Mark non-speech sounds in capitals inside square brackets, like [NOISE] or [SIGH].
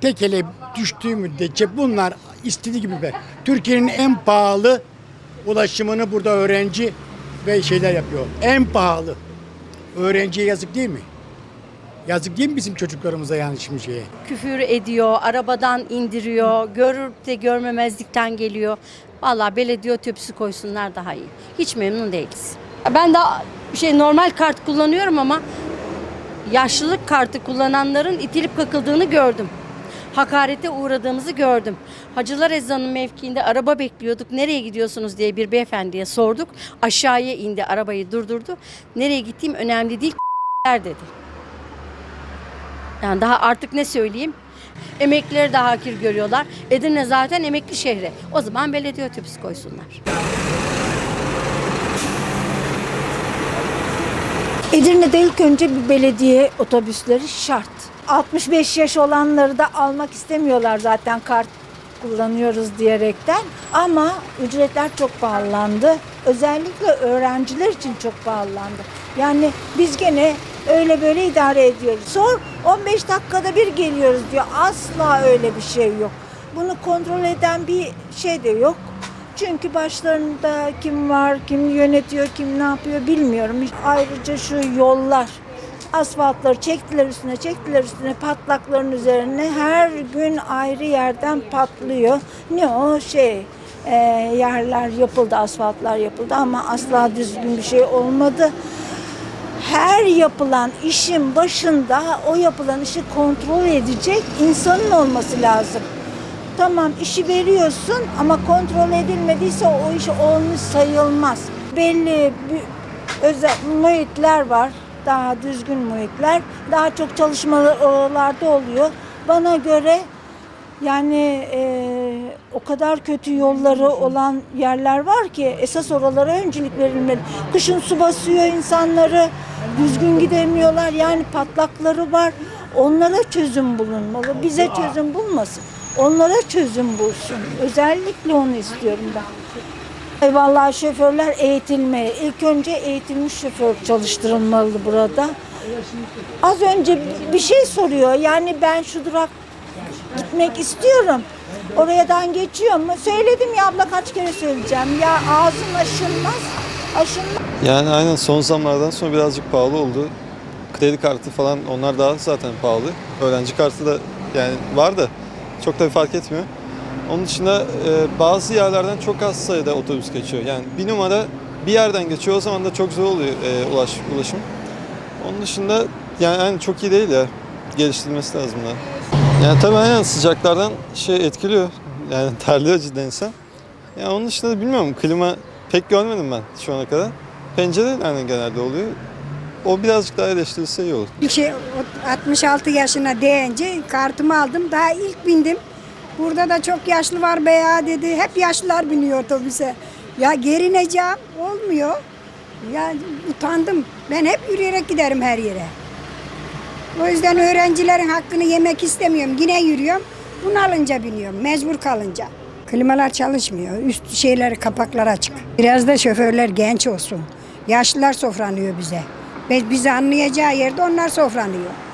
tekele düştüğü müddetçe bunlar istediği gibi be. Türkiye'nin en pahalı ulaşımını burada öğrenci ve şeyler yapıyor. En pahalı. Öğrenciye yazık değil mi? Yazık değil mi bizim çocuklarımıza yani şimdi şeye? küfür ediyor, arabadan indiriyor, görüp de görmemezlikten geliyor. Vallahi belediye otobüsü koysunlar daha iyi. Hiç memnun değiliz. Ben de şey normal kart kullanıyorum ama yaşlılık kartı kullananların itilip kakıldığını gördüm. Hakarete uğradığımızı gördüm. Hacılar Eczanı mevkiinde araba bekliyorduk. Nereye gidiyorsunuz diye bir beyefendiye sorduk. Aşağıya indi, arabayı durdurdu. Nereye gittiğim önemli değil [LAUGHS] dedi. Yani daha artık ne söyleyeyim? Emeklileri de hakir görüyorlar. Edirne zaten emekli şehri. O zaman belediye otobüsü koysunlar. Edirne'de ilk önce bir belediye otobüsleri şart. 65 yaş olanları da almak istemiyorlar zaten kart kullanıyoruz diyerekten. Ama ücretler çok pahalandı. Özellikle öğrenciler için çok pahalandı. Yani biz gene öyle böyle idare ediyoruz. Sor 15 dakikada bir geliyoruz diyor. Asla öyle bir şey yok. Bunu kontrol eden bir şey de yok. Çünkü başlarında kim var, kim yönetiyor, kim ne yapıyor bilmiyorum. Ayrıca şu yollar, asfaltları çektiler üstüne, çektiler üstüne, patlakların üzerine her gün ayrı yerden patlıyor. Ne o şey, e, yerler yapıldı, asfaltlar yapıldı ama asla düzgün bir şey olmadı. Her yapılan işin başında o yapılan işi kontrol edecek insanın olması lazım. Tamam işi veriyorsun ama kontrol edilmediyse o iş olmuş sayılmaz. Belli özel muhitler var. Daha düzgün muhitler. Daha çok çalışmalar oralarda oluyor. Bana göre yani e, o kadar kötü yolları olan yerler var ki esas oralara öncülük verilmeli. Kışın su basıyor insanları, düzgün gidemiyorlar. Yani patlakları var. Onlara çözüm bulunmalı. Bize çözüm bulmasın. Onlara çözüm bulsun. Özellikle onu istiyorum ben. Ay Vallahi şoförler eğitilmeli. İlk önce eğitilmiş şoför çalıştırılmalı burada. Az önce bir şey soruyor. Yani ben şu durak gitmek istiyorum. Oradan geçiyor mu? Söyledim ya abla kaç kere söyleyeceğim. Ya ağzın aşınmaz. Aşınmaz. Yani aynen son zamlardan sonra birazcık pahalı oldu. Kredi kartı falan onlar daha zaten pahalı. Öğrenci kartı da yani var da çok da fark etmiyor. Onun dışında e, bazı yerlerden çok az sayıda otobüs geçiyor. Yani bir numara bir yerden geçiyor o zaman da çok zor oluyor e, ulaş, ulaşım. Onun dışında yani, yani çok iyi değil ya. Geliştirilmesi lazım da. Yani tabii aynen sıcaklardan şey etkiliyor. Yani [LAUGHS] terliyor cidden insan. Ya onun dışında da bilmiyorum klima pek görmedim ben şu ana kadar. Pencere yani genelde oluyor. O birazcık daha eleştirilse iyi olur. O- 66 yaşına değince kartımı aldım. Daha ilk bindim. Burada da çok yaşlı var be ya dedi. Hep yaşlılar biniyor otobüse. Ya gerineceğim olmuyor. Ya utandım. Ben hep yürüyerek giderim her yere. O yüzden öğrencilerin hakkını yemek istemiyorum. Yine yürüyorum. Bunu alınca biniyorum. Mecbur kalınca. Klimalar çalışmıyor. Üst şeyleri kapaklar açık. Biraz da şoförler genç olsun. Yaşlılar sofranıyor bize. Ve bizi anlayacağı yerde onlar sofranıyor.